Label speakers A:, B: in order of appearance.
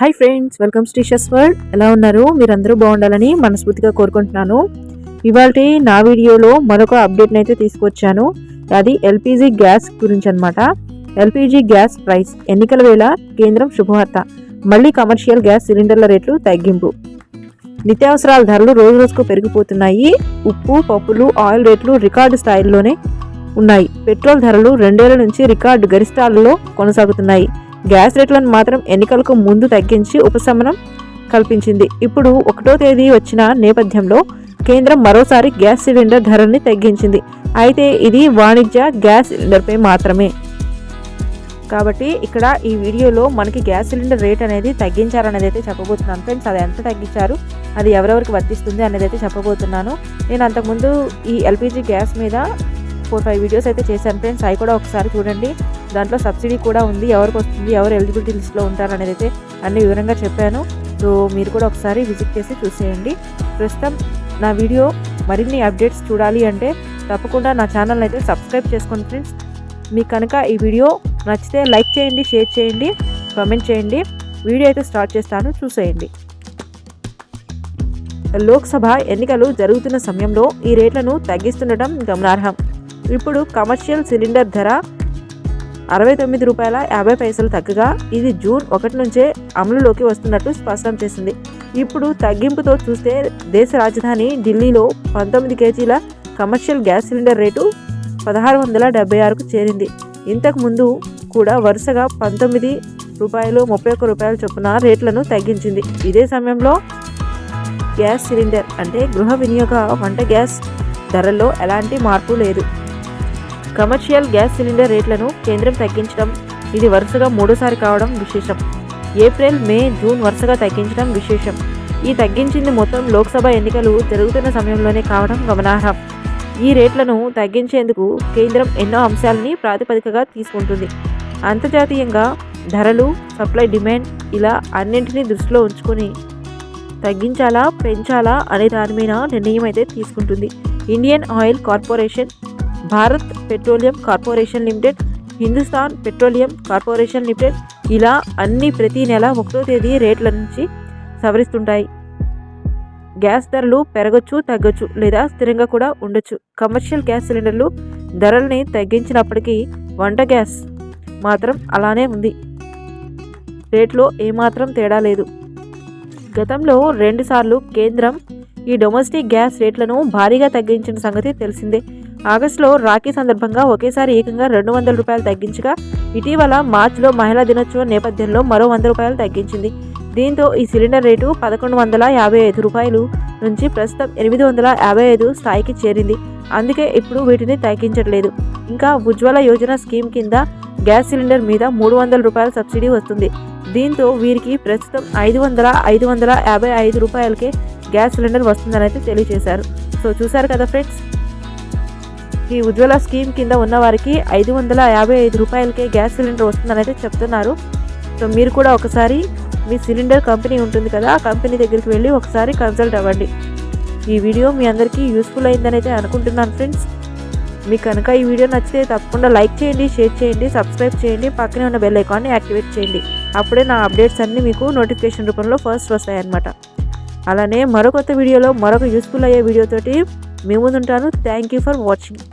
A: Hi friends welcome స్టీషస్ world. ఎలా ఉన్నారు? మీరందరూ బాగుండాలని మనస్ఫూర్తిగా కోరుకుంటున్నాను. ఇవాళ నా వీడియోలో మరొక అప్డేట్ని అయితే తీసుకొచ్చాను. అది ఎల్పిజి గ్యాస్ గురించి అనమాట ఎల్పిజి గ్యాస్ ప్రైస్ ఎన్నికల వేళ కేంద్రం శుభవార్త. మళ్ళీ కమర్షియల్ గ్యాస్ సిలిండర్ల రేట్లు తగ్గింపు. నిత్యావసరాల ధరలు రోజు రోజుకు పెరిగిపోతున్నాయి. ఉప్పు పప్పులు ఆయిల్ రేట్లు రికార్డు స్థాయిల్లోనే ఉన్నాయి. పెట్రోల్ ధరలు రెండేళ్ళ నుంచి రికార్డు గరిష్టాలలో కొనసాగుతున్నాయి. గ్యాస్ రేట్లను మాత్రం ఎన్నికలకు ముందు తగ్గించి ఉపశమనం కల్పించింది. ఇప్పుడు ఒకటో తేదీ వచ్చిన నేపథ్యంలో కేంద్రం మరోసారి గ్యాస్ సిలిండర్ ధరల్ని తగ్గించింది. అయితే ఇది వాణిజ్య గ్యాస్ సిలిండర్పై మాత్రమే. కాబట్టి ఇక్కడ ఈ వీడియోలో మనకి గ్యాస్ సిలిండర్ రేట్ అనేది తగ్గించారనేది అయితే చెప్పబోతున్నాను. ఫ్రెండ్స్ అది ఎంత తగ్గించారు? అది ఎవరెవరికి వర్తిస్తుంది అనేది అయితే చెప్పబోతున్నాను. నేను అంతకుముందు ఈ ఎల్పిజి గ్యాస్ మీద ఫోర్ ఫైవ్ వీడియోస్ అయితే చేశాను ఫ్రెండ్స్ అవి కూడా ఒకసారి చూడండి. దాంట్లో సబ్సిడీ కూడా ఉంది. ఎవరికి వస్తుంది ఎవరు ఎలిజిబిలిటీ లిస్ట్లో ఉంటారు అనేది అయితే అన్ని వివరంగా చెప్పాను. సో మీరు కూడా ఒకసారి విజిట్ చేసి చూసేయండి. ప్రస్తుతం నా వీడియో మరిన్ని అప్డేట్స్ చూడాలి అంటే తప్పకుండా నా ఛానల్ అయితే సబ్స్క్రైబ్ చేసుకోండి ఫ్రెండ్స్ మీకు కనుక ఈ వీడియో నచ్చితే లైక్ చేయండి షేర్ చేయండి కామెంట్ చేయండి. వీడియో అయితే స్టార్ట్ చేస్తాను చూసేయండి. లోక్సభ ఎన్నికలు జరుగుతున్న సమయంలో ఈ రేట్లను తగ్గిస్తుండటం గమనార్హం. ఇప్పుడు కమర్షియల్ సిలిండర్ ధర అరవై తొమ్మిది రూపాయల యాభై పైసలు తగ్గగా ఇది జూన్ ఒకటి నుంచే అమలులోకి వస్తున్నట్టు స్పష్టం చేసింది. ఇప్పుడు తగ్గింపుతో చూస్తే దేశ రాజధాని ఢిల్లీలో పంతొమ్మిది కేజీల కమర్షియల్ గ్యాస్ సిలిండర్ రేటు పదహారు వందల డెబ్బై ఆరుకు చేరింది. ఇంతకు ముందు కూడా వరుసగా పంతొమ్మిది రూపాయలు ముప్పై ఒక్క రూపాయల చొప్పున రేట్లను తగ్గించింది. ఇదే సమయంలో గ్యాస్ సిలిండర్ అంటే గృహ వినియోగ వంట గ్యాస్ ధరల్లో ఎలాంటి మార్పు లేదు. కమర్షియల్ గ్యాస్ సిలిండర్ రేట్లను కేంద్రం తగ్గించడం ఇది వరుసగా మూడోసారి కావడం విశేషం. ఏప్రిల్ మే జూన్ వరుసగా తగ్గించడం విశేషం. ఈ తగ్గించింది మొత్తం లోక్సభ ఎన్నికలు జరుగుతున్న సమయంలోనే కావడం గమనార్హం. ఈ రేట్లను తగ్గించేందుకు కేంద్రం ఎన్నో అంశాలని ప్రాతిపదికగా తీసుకుంటుంది. అంతర్జాతీయంగా ధరలు సప్లై డిమాండ్ ఇలా అన్నింటినీ దృష్టిలో ఉంచుకొని తగ్గించాలా పెంచాలా అనే దాని మీద నిర్ణయం అయితే తీసుకుంటుంది. Indian Oil Corporation Bharat Petroleum Corporation Limited Hindustan Petroleum Corporation Limited ఇలా అన్ని ప్రతి నెల ఒకటో తేదీ రేట్ల నుంచి సవరిస్తుంటాయి. గ్యాస్ ధరలు పెరగచ్చు తగ్గచ్చు లేదా స్థిరంగా కూడా ఉండొచ్చు. కమర్షియల్ గ్యాస్ సిలిండర్లు ధరల్ని తగ్గించినప్పటికీ వంట గ్యాస్ మాత్రం అలానే ఉంది. రేట్లో ఏమాత్రం తేడా లేదు. గతంలో రెండుసార్లు కేంద్రం ఈ డొమెస్టిక్ గ్యాస్ రేట్లను భారీగా తగ్గించిన సంగతి తెలిసిందే. ఆగస్టులో రాఖీ సందర్భంగా ఒకేసారి ఏకంగా రెండు వందల రూపాయలు తగ్గించగా ఇటీవల మార్చిలో మహిళా దినోత్సవం నేపథ్యంలో మరో వంద రూపాయలు తగ్గించింది. దీంతో ఈ సిలిండర్ రేటు పదకొండు వందల యాభై ఐదు రూపాయలు నుంచి ప్రస్తుతం ఎనిమిది వందల యాభై ఐదు స్థాయికి చేరింది. అందుకే ఇప్పుడు వీటిని తగ్గించట్లేదు. ఇంకా ఉజ్వల యోజన స్కీమ్ కింద గ్యాస్ సిలిండర్ మీద మూడు వందల రూపాయల సబ్సిడీ వస్తుంది. దీంతో వీరికి ప్రస్తుతం ఐదు వందల ఐదు వందల యాభై ఐదు రూపాయలకే గ్యాస్ సిలిండర్ వస్తుందని అయితే తెలియజేశారు. సో చూసారు కదా ఫ్రెండ్స్? ఈ ఉజ్వల స్కీమ్ కింద ఉన్న వారికి ఐదు వందల యాభై ఐదు రూపాయలకే గ్యాస్ సిలిండర్ వస్తుందని అయితే చెప్తున్నారు. సో మీరు కూడా ఒకసారి మీ సిలిండర్ కంపెనీ ఉంటుంది కదా ఆ కంపెనీ దగ్గరికి వెళ్ళి ఒకసారి కన్సల్ట్ అవ్వండి. ఈ వీడియో మీ అందరికీ యూస్ఫుల్ అయిందని అయితే అనుకుంటున్నాను ఫ్రెండ్స్. మీకు కనుక ఈ వీడియో నచ్చితే తప్పకుండా లైక్ చేయండి షేర్ చేయండి సబ్స్క్రైబ్ చేయండి పక్కనే ఉన్న బెల్ ఐకాన్ని యాక్టివేట్ చేయండి. అప్పుడే నా అప్డేట్స్ అన్నీ మీకు నోటిఫికేషన్ రూపంలో ఫస్ట్ వస్తాయన్నమాట. అలానే మరొక కొత్త వీడియోలో మరొక యూస్ఫుల్ అయ్యే వీడియోతోటి మీ ముందుంటాను. Thank you for watching.